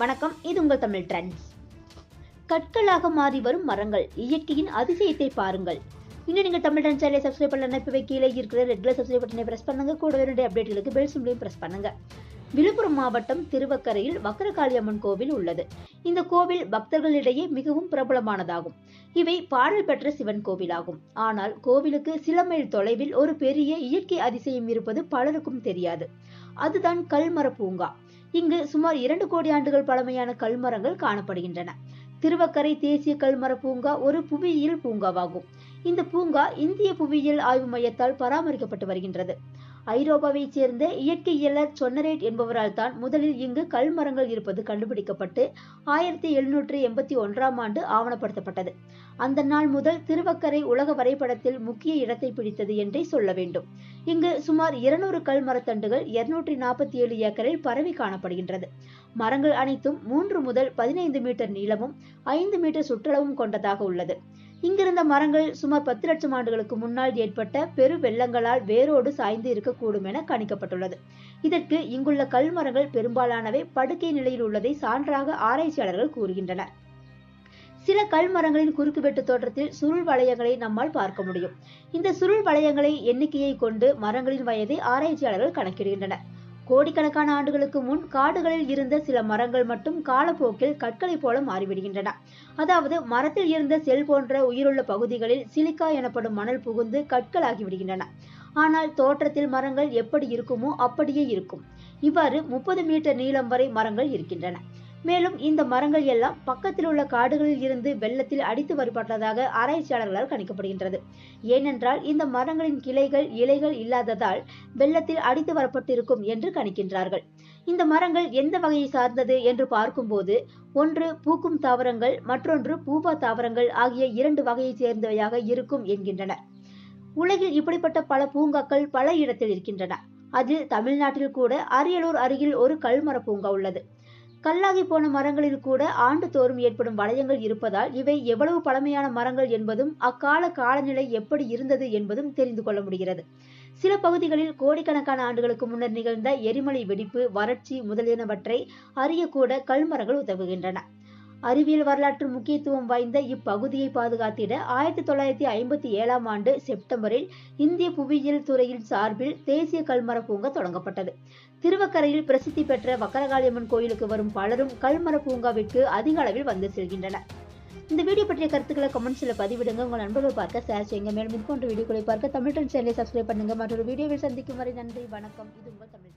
வணக்கம் இது உங்கள் தமிழ் ட்ரெண்ட்ஸ் கற்களாக மாறி வரும் மரங்கள் இயற்கையின் அதிசயத்தை பாருங்கள். இன்னும் நீங்கள் தமிழ் ட்ரெண்ட் சேனலை சப்ஸ்கிரைப் பண்ணலன்னா இப்பவே கீழே இருக்கிற ரெகுலர் சப்ஸ்கிரைப் பட்டனை பிரஸ் பண்ணுங்க. கூடவே ரெண்டு அப்டேட்டுகளுக்கு பெல் சிம்லையும் பிரஸ் பண்ணுங்க. விழுப்புரம் மாவட்டம் திருவக்கரையில் வக்கரகாளியம்மன் கோவில் உள்ளது. இந்த கோவில் பக்தர்களிடையே மிகவும் பிரபலமானதாகும். இவை பாடல் பெற்ற சிவன் கோவிலாகும். ஆனால் கோவிலுக்கு சில மைல் தொலைவில் ஒரு பெரிய இயற்கை அதிசயம் இருப்பது பலருக்கும் தெரியாது. அதுதான் கல்மர பூங்கா. இங்கு சுமார் இரண்டு கோடி ஆண்டுகள் பழமையான கல்மரங்கள் காணப்படுகின்றன. திருவக்கரை தேசிய கல்மர பூங்கா ஒரு புவியியல் பூங்காவாகும். இந்த பூங்கா இந்திய புவியியல் ஆய்வு மையத்தால் பராமரிக்கப்பட்டு வருகின்றது. ஐரோப்பாவைச் சேர்ந்த இயற்கையியலர் சொன்னரேட் என்பவரால் தான் முதலில் இங்கு கல் மரங்கள் இருப்பது கண்டுபிடிக்கப்பட்டு ஆயிரத்தி எழுநூற்றி எண்பத்தி ஒன்றாம் ஆண்டு ஆவணப்படுத்தப்பட்டது. அந்த நாள் முதல் திருவக்கரை உலக வரைபடத்தில் முக்கிய இடத்தை பிடித்தது என்றே சொல்ல வேண்டும். இங்கு சுமார் இருநூறு கல் மரத்தண்டுகள் இருநூற்றி நாற்பத்தி ஏழு ஏக்கரில் பரவி காணப்படுகின்றது. மரங்கள் அனைத்தும் மூன்று முதல் பதினைந்து மீட்டர் நீளமும் ஐந்து மீட்டர் சுற்றளவும் கொண்டதாக உள்ளது. இங்கிருந்த மரங்கள் சுமார் பத்து லட்சம் ஆண்டுகளுக்கு முன்னால் ஏற்பட்ட பெரு வெள்ளங்களால் வேரோடு சாய்ந்து இருக்கக்கூடும் என கணிக்கப்பட்டுள்ளது. இதற்கு இங்குள்ள கல்மரங்கள் பெரும்பாலானவை படுக்கை நிலையில் உள்ளதை சான்றாக ஆராய்ச்சியாளர்கள் கூறுகின்றனர். சில கல்மரங்களின் குறுக்குவெட்டு தோற்றத்தில் சுருள் வளையங்களை நம்மால் பார்க்க முடியும். இந்த சுருள் வளையங்களை எண்ணிக்கையை கொண்டு மரங்களின் வயதை ஆராய்ச்சியாளர்கள் கணக்கிடுகின்றனர். கோடிக்கணக்கான ஆண்டுகளுக்கு முன் காடுகளில் இருந்த சில மரங்கள் மட்டும் காலப்போக்கில் கற்களை போல மாறிவிடுகின்றன. அதாவது மரத்தில் இருந்த செல் போன்ற உயிருள்ள பகுதிகளில் சிலிக்கா எனப்படும் மணல் புகுந்து கற்களாகி விடுகின்றன ஆனால் தோற்றத்தில் மரங்கள் எப்படி இருக்குமோ அப்படியே இருக்கும். இவ்வாறு முப்பது மீட்டர் நீளம் வரை மரங்கள் இருக்கின்றன. மேலும் இந்த மரங்கள் எல்லாம் பக்கத்தில் உள்ள காடுகளில் இருந்து வெள்ளத்தில் அடித்து வரப்பட்டதாக ஆராய்ச்சியாளர்களால் கணிக்கப்படுகின்றது. ஏனென்றால் இந்த மரங்களின் கிளைகள் இலைகள் இல்லாததால் வெள்ளத்தில் அடித்து வரப்பட்டிருக்கும் என்று கணிக்கின்றார்கள். இந்த மரங்கள் எந்த வகையை சார்ந்தது என்று பார்க்கும்போது ஒன்று பூக்கும் தாவரங்கள் மற்றொன்று பூபா தாவரங்கள் ஆகிய இரண்டு வகையை சேர்ந்தவையாக இருக்கும் என்கின்றனர் உலகில் இப்படிப்பட்ட பல பூங்காக்கள் பல இடத்தில் இருக்கின்றன. அதில் தமிழ்நாட்டில் கூட அரியலூர் அருகில் ஒரு கல்மர பூங்கா உள்ளது. கல்லாகி போன மரங்களில் கூட ஆண்டுதோறும் ஏற்படும் வளையங்கள் இருப்பதால் இவை எவ்வளவு பழமையான மரங்கள் என்பதும் அக்கால காலநிலை எப்படி இருந்தது என்பதும் தெரிந்து கொள்ள முடிகிறது. சில பகுதிகளில் கோடிக்கணக்கான ஆண்டுகளுக்கு முன்னர் நிகழ்ந்த எரிமலை வெடிப்பு வறட்சி முதலியனவற்றை அறியக்கூட கல்மரங்கள் உதவுகின்றன. அறிவியல் வரலாற்று முக்கியத்துவம் வாய்ந்த இப்பகுதியை பாதுகாத்திட ஆயிரத்தி தொள்ளாயிரத்தி ஐம்பத்தி ஏழாம் ஆண்டு செப்டம்பரில் இந்திய புவியியல் துறையின் சார்பில் தேசிய கல்மர பூங்கா தொடங்கப்பட்டது. திருவக்கரையில் பிரசித்தி பெற்ற வக்கரகாளியம்மன் கோயிலுக்கு வரும் பலரும் கல்மர பூங்காவிற்கு அதிக அளவில் வந்து செல்கின்றனர். இந்த வீடியோ பற்றிய கருத்துக்களை கமெண்ட்ஸில் பதிவிடுங்க. உங்கள் நண்பர்கள் பார்க்க ஷேர் செய்யுங்க. மேலும் இது போன்ற வீடியோக்களை பார்க்க தமிழ் சேனலை சப்ஸ்கிரைப் பண்ணுங்க. மற்றொரு வீடியோவில் சந்திக்கும் வரை நன்றி வணக்கம். இது உங்கள் தமிழ்